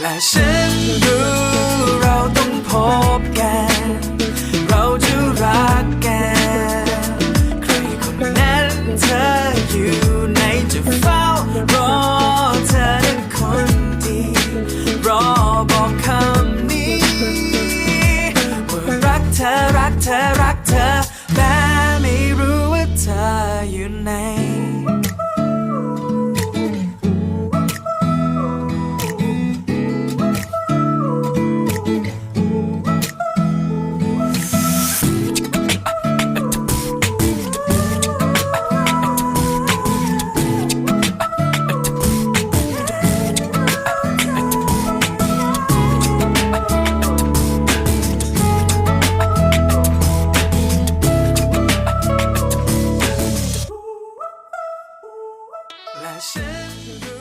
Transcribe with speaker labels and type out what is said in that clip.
Speaker 1: และฉันรู้เราต้องพบกัน เราจะรักกัน ใครคนนั้นเธออยู่ในจะเฝ้ารอเธอนั้นคนดีรอบอกคำนี้ว่ารักเธอรักเธอรัก 我。